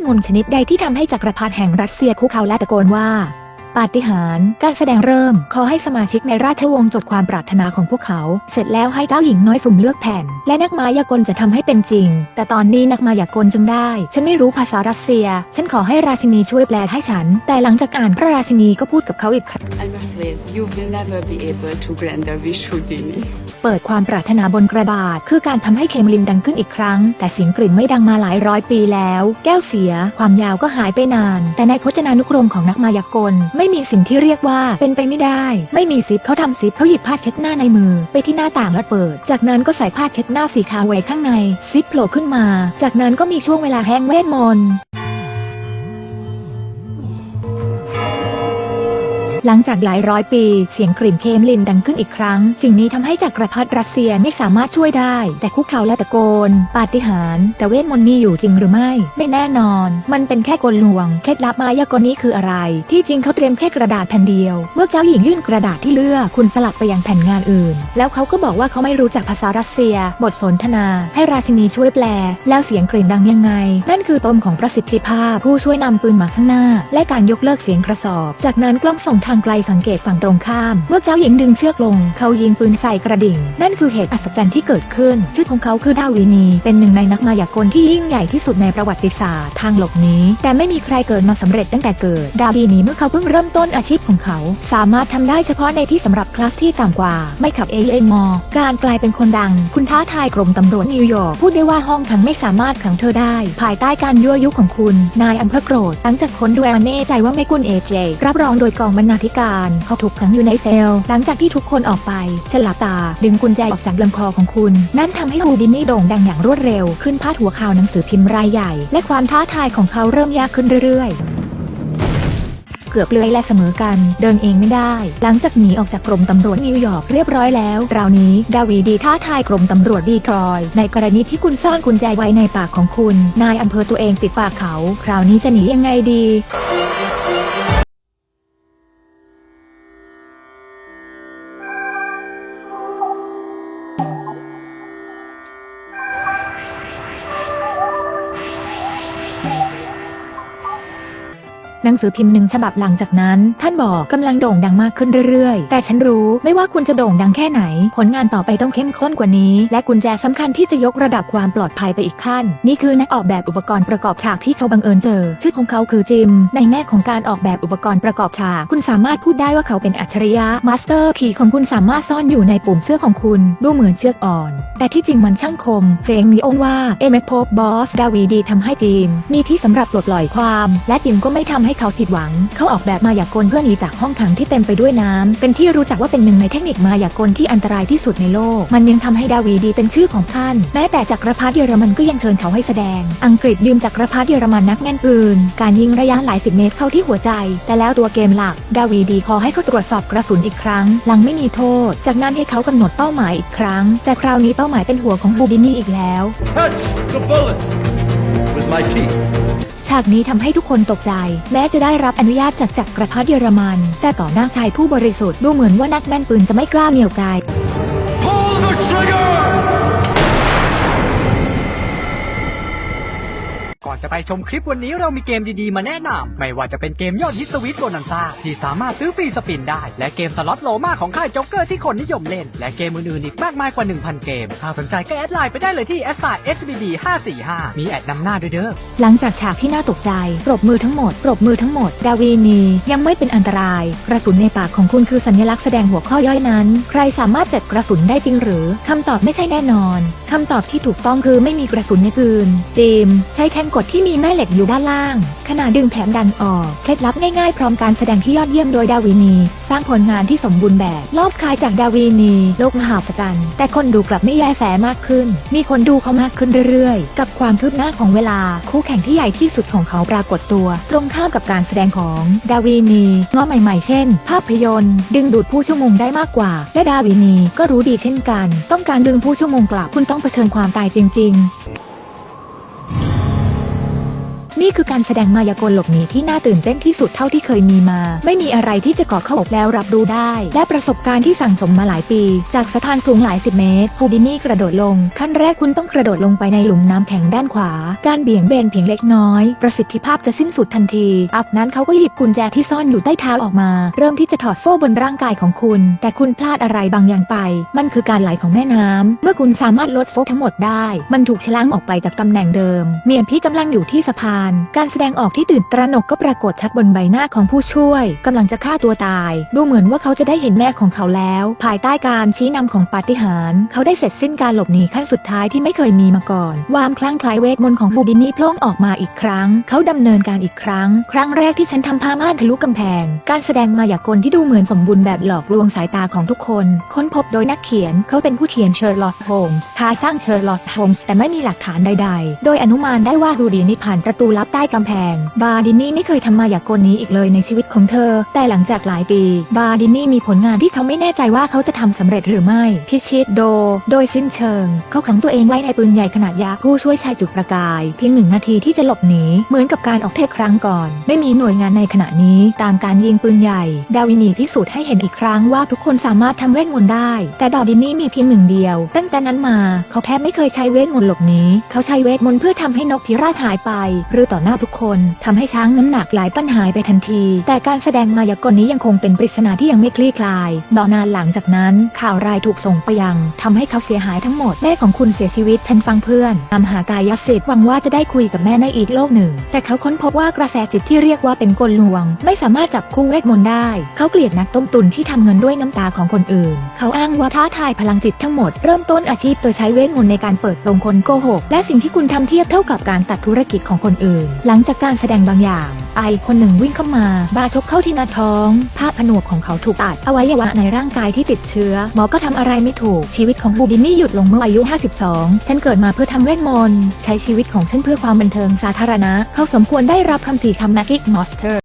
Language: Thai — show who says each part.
Speaker 1: ทมนต์ชนิดใดที่ทำให้จักรพรรดิแห่งรัสเซียคุกเข่าและตะโกนว่า ปาฏิหาริย์การแสดงเริ่ม ขอให้สมาชิกในราชวงศ์จดความปรารถนาของพวกเขา เสร็จแล้วให้เจ้าหญิงน้อยสุ่มเลือกแผ่น และนักมายากลจะทำให้เป็นจริง แต่ตอนนี้นักมายากลจึงได้ ฉันไม่รู้ภาษารัสเซีย ฉันขอให้ราชินีช่วยแปลให้ฉัน แต่หลังจากอ่านพระราชินีก็พูดกับเขาอีกครั้ง
Speaker 2: I'm afraid you will never be able to grant a wish to me.
Speaker 1: เปิดความปรารถนาบนกระดาษ คือการทำให้เคมลินดังขึ้นอีกครั้ง แต่เสียงกลิ่นไม่ดังมาหลายร้อยปีแล้ว แก้วเสีย ความยาวก็หายไปนาน แต่ในพจนานุกรมของนักมายากล ไม่มีสิ่งที่เรียกว่าเป็นไปไม่ได้ ไม่มีซิปเขาทำซิปเขาหยิบผ้าเช็ดหน้าในมือ ไปที่หน้าต่างและเปิด จากนั้นก็ใส่ผ้าเช็ดหน้าสีขาวไว้ข้างในซิปโผล่ขึ้นมา จากนั้นก็มีช่วงเวลาแห้งเวทมนต์ หลังจากหลายร้อยปี เสียงกริ่มเคมลินดังขึ้นอีกครั้ง สิ่งนี้ทำให้จักรพรรดิรัสเซียไม่สามารถช่วยได้ แต่คุกเข่าและตะโกน ปาฏิหาริย์แต่เวทมนต์มีอยู่จริงหรือไม่ ไม่แน่นอน มันเป็นแค่กลลวง เคล็ดลับมายากลนี้คืออะไร ที่จริงเขาเตรียมแค่กระดาษแผ่นเดียว เมื่อเจ้าหญิงยื่นกระดาษที่เลือกคุณสลับไปยังแผ่นงานอื่น แล้วเขาก็บอกว่าเขาไม่รู้จักภาษารัสเซีย บทสนทนา ให้ราชินีช่วยแปล แล้วเสียงกริ่นดังยังไง นั่นคือต้นของประสิทธิภาพผู้ช่วยนำปืนมาข้างหน้า และการยกเลิกเสียงกระสอบ จากนั้นกล้องส่องทางไกลสังเกตฝั่งตรงข้าม เมื่อเจ้าหญิงดึงเชือกลง เขายิงปืนใส่กระดิ่ง นั่นคือเหตุอัศจรรย์ที่เกิดขึ้น ชื่อของเขาคือดาวินี เป็นหนึ่งในนักมายากลที่ยิ่งใหญ่ที่สุดในประวัติศาสตร์ทางหลบนี้ แต่ไม่มีใครเกิดมาสำเร็จตั้งแต่เกิด ดาวินีเมื่อเขาเพิ่งเริ่มต้นอาชีพของเขา สามารถทำได้เฉพาะในที่สำหรับคลาสที่ต่ำกว่า ไม่ขับเอเอมอการกลายเป็นคนดัง คุณท้าทายกรมตำรวจนิวยอร์กพูดได้ว่าห้องขังไม่สามารถขังเธอได้ ภายใต้การยั่วยุของคุณ นายอำเภอโกรธหลังจากค้นดูแลแน่ใจว่าไม่กุนเอเจรับรองโดยกองบรรณาธิการเขาถูกขังอยู่ในเซลล์หลังจากที่ทุกคนออกไปฉลาบตา ดึงกุญแจออกจากลำคอของคุณ นั่นทำให้ฮูดินนี่โด่งดังอย่างรวดเร็ว ขึ้นพาดหัวข่าวหนังสือพิมพ์รายใหญ่ และความท้าทายของเขาเริ่มยากขึ้นเรื่อยๆเกือบเลยและเสมอกัน เดินเองไม่ได้ หลังจากหนีออกจากกรมตำรวจนิวยอร์กเรียบร้อยแล้วคราวนี้ ดาวีดีท้าทายกรมตำรวจดีทรอย ในกรณีที่คุณซ่อนกุญแจไว้ในปากของคุณ นายอำเภอตัวเองปิดปากเขา คราวนี้จะหนียังไงดี หนังสือพิมพ์หนึ่งฉบับหลังจากนั้น ท่านบอกกำลังโด่งดังมากขึ้นเรื่อยๆ แต่ฉันรู้ไม่ว่าคุณจะโด่งดังแค่ไหน ผลงานต่อไปต้องเข้มข้นกว่านี้ และกุญแจสำคัญที่จะยกระดับความปลอดภัยไปอีกขั้น นี่คือนักออกแบบอุปกรณ์ประกอบฉากที่เขาบังเอิญเจอ ชื่อของเขาคือจิม ในแง่ของการออกแบบอุปกรณ์ประกอบฉาก คุณสามารถพูดได้ว่าเขาเป็นอัจฉริยะมาสเตอร์คีของคุณสามารถซ่อนอยู่ในปุ่มเสื้อของคุณ ดูเหมือนเชือกอ่อน แต่ที่จริงมันช่างคม เพลงมีองว่าเอเมโพบอสดาวีดีทำให้จิม มีที่สำหรับปลดปล่อยความ และจิมก็ไม่ทำให้เขาผิดหวัง เขาออกแบบมายากลเพื่อหนีจากห้องขังที่เต็มไปด้วยน้ำเป็นที่รู้จักว่าเป็นหนึ่งในเทคนิคมายากลที่อันตรายที่สุดในโลก มันยังทำให้ดาวีดีเป็นชื่อของท่าน แม้แต่จักรพรรดิเยอรมันก็ยังเชิญเขาให้แสดง อังกฤษยืมจักรพรรดิเยอรมันนักแม่นปืน การยิงระยะหลายสิบเมตรเข้าที่หัวใจ แต่แล้วตัวเกมหลัก ดาวีดีขอให้เขาตรวจสอบกระสุนอีกครั้ง หลังไม่มีโทษ จากนั้นให้เขากำหนดเป้าหมายอีกครั้ง แต่คราวนี้เป้าหมายเป็นหัวของบูบินี่อีกแล้ว
Speaker 3: Catch the bullet with my teeth.
Speaker 1: ฉากนี้ทำให้ทุกคนตกใจ แม้จะได้รับอนุญาตจากจักรพรรดิเยอรมัน แต่ต่อหน้าชายผู้บริสุทธิ์ดูเหมือนว่านักแม่นปืนจะไม่กล้าเหนี่ยวไก
Speaker 4: อนจะไปชมคลิปวันนี้เรามีเกมดีๆ มาแนะนำไม่ว่าจะเป็นเกมยอดฮิตสวิตโบนันซ่าที่สามารถซื้อฟรีสปินได้ และเกมสล็อตโลมาของค่ายจ็อกเกอร์ที่คนนิยมเล่น และเกมอื่นๆอีกมากมายกว่า 1,000 เกมถ้าสนใจก็แอดไลน์ไปได้เลยที่ s อ SBD 545มีแอดนำหน้าด้วยเด้อ
Speaker 1: หลังจากฉากที่น่าตกใจปรบมือทั้งหมดปรบมือทั้งหมด ดาวีนียังไม่เป็นอันตรายกระสุนในปากของคุณคือสัญลักษณ์แสดงหัวข้อย่อยนั้น ใครสามารถเจ็ดกระสุนได้จริงหรือคำตอบไม่ใช่แน่นอนคำตอบที่ถูกต้องคือไม่มีกระสุนในปืนจีมใช้แท่งกดที่มีแม่เหล็กอยู่ด้านล่าง ขณะดึงแถมดันออก เคล็ดลับง่ายๆ พร้อมการแสดงที่ยอดเยี่ยมโดยดาวินี สร้างผลงานที่สมบูรณ์แบบ รอบคายจากดาวินีโลกมหาศจรรย์แต่คนดูกลับไม่แยแสมากขึ้น มีคนดูเขามากขึ้นเรื่อยๆ กับความคืบหน้าของเวลา คู่แข่งที่ใหญ่ที่สุดของเขาปรากฏตัว ตรงข้ามกับการแสดงของดาวินีง้อใหม่ๆ เช่น ภาพยนตร์ ดึงดูดผู้ชั่วโมงได้มากกว่า และดาวินีก็รู้ดีเช่นกัน ต้องการดึงผู้ชั่วโมงกลับคุณต้องเผชิญความตายจริง ๆ นี่คือการแสดงมายากลหลบหนีที่น่าตื่นเต้นที่สุดเท่าที่เคยมีมา ไม่มีอะไรที่จะกาะเข้าอกแล้วรับรู้ได้ และประสบการณ์ที่สั่งสมมาหลายปี จากสะพานสูงหลายสิบเมตรฮูดินี่กระโดดลง ขั้นแรกคุณต้องกระโดดลงไปในหลุมน้ำแข็งด้านขวา การเบี่ยงเบนเพียงเล็กน้อย ประสิทธิภาพจะสิ้นสุดทันที อับนั้นเขาก็หยิบกุญแจที่ซ่อนอยู่ใต้เท้าออกมา เริ่มที่จะถอดโซ่บนร่างกายของคุณ แต่คุณพลาดอะไรบางอย่างไป มันคือการไหลของแม่น้ำเมื่อคุณสามารถลดโซ่ทั้งหมดได้ มันถูกชะล้างออกไปจากตำแหน่งเดิม เมียนพี่กำลังอยู่ที่สะพานการแสดงออกที่ตื่นตระหนกก็ปรากฏชัดบนใบหน้าของผู้ช่วยกำลังจะฆ่าตัวตาย ดูเหมือนว่าเขาจะได้เห็นแม่ของเขาแล้ว ภายใต้การชี้นำของปาฏิหาริย์เขาได้เสร็จสิ้นการหลบหนีขั้นสุดท้ายที่ไม่เคยมีมาก่อนวามคลั่งคล้เวทมนต์ของฮูดินี่โผล่ออกมาอีกครั้ง เขาดำเนินการอีกครั้ง ครั้งแรกที่ฉันทำผ้าม่านทะลุกำแพง การแสดงมายากลที่ดูเหมือนสมบูรณ์แบบหลอกลวงสายตาของทุกคน ค้นพบโดยนักเขียน เขาเป็นผู้เขียนเชอร์ล็อตโฮมส์ทายสร้างเชอร์ล็อตโฮมส์แต่ไม่มีหลักฐานใด ๆ โดยอนุมานได้ว่าฮูดินี่ผ่านประตูลับใต้กำแพง บาดินี่ไม่เคยทำมาอยากลนี้อีกเลยในชีวิตของเธอ แต่หลังจากหลายปี บาดินี่มีผลงานที่เขาไม่แน่ใจว่าเขาจะทำสำเร็จหรือไม่ พิชิตโด โดยสิ้นเชิง เขาขังตัวเองไว้ในปืนใหญ่ขนาดยักษ์ผู้ช่วยชายจุดประกาย เพียงหนึ่งนาทีที่จะหลบหนีเหมือนกับการออกเทศครั้งก่อน ไม่มีหน่วยงานในขณะนี้ ตามการยิงปืนใหญ่ ดาวินีพิสูจน์ให้เห็นอีกครั้งว่าทุกคนสามารถทำเวทมนต์ได้ แต่ดอดินนี่มีเพียงหนึ่งเดียวตั้ง แต่นั้นมา เขาแทบไม่เคยใช้เวทมนต์หลบหนีเขาใช้เวทมนต์เพื่อทำให้นกพิราบหายไป หรือต่อหน้าทุกคนทำให้ช้างน้ำหนักหลายตันหายไปทันที แต่การแสดงมายากลนี้ยังคงเป็นปริศนาที่ยังไม่คลี่คลายนอนานหลังจากนั้น ข่าวรายถูกส่งไปยังทำให้เขาเสียหายทั้งหมด แม่ของคุณเสียชีวิตฉันฟังเพื่อนนำหากายสิทธิ์หวังว่าจะได้คุยกับแม่ในอีกโลกหนึ่ง แต่เขาค้นพบว่ากระแสจิตที่เรียกว่าเป็นกลลวง ไม่สามารถจับคู่เวทมนต์ได้ เขาเกลียดนักต้มตุนที่ทำเงินด้วยน้ำตาของคนอื่น เขาอ้างว่าท้าทายพลังจิตทั้งหมดเริ่มต้นอาชีพโดยใช้เวทมนต์ในการเปิดโปงคนโกหก และสิ่งที่คุณทำเทียบเท่ากับการตัดธุรกิจของคนอื่น หลังจากการแสดงบางอย่าง ไอคนหนึ่งวิ่งเข้ามา บาชกเข้าที่หน้าท้อง ภาพผนวกของเขาถูกตัดอวัยวะในร่างกายที่ติดเชื้อ หมอก็ทำอะไรไม่ถูก ชีวิตของบูบินนี่หยุดลงเมื่ออายุ 52 ฉันเกิดมาเพื่อทำเวทมนต์ ใช้ชีวิตของฉันเพื่อความบันเทิงสาธารณะ เขาสมควรได้รับคำสีคำแม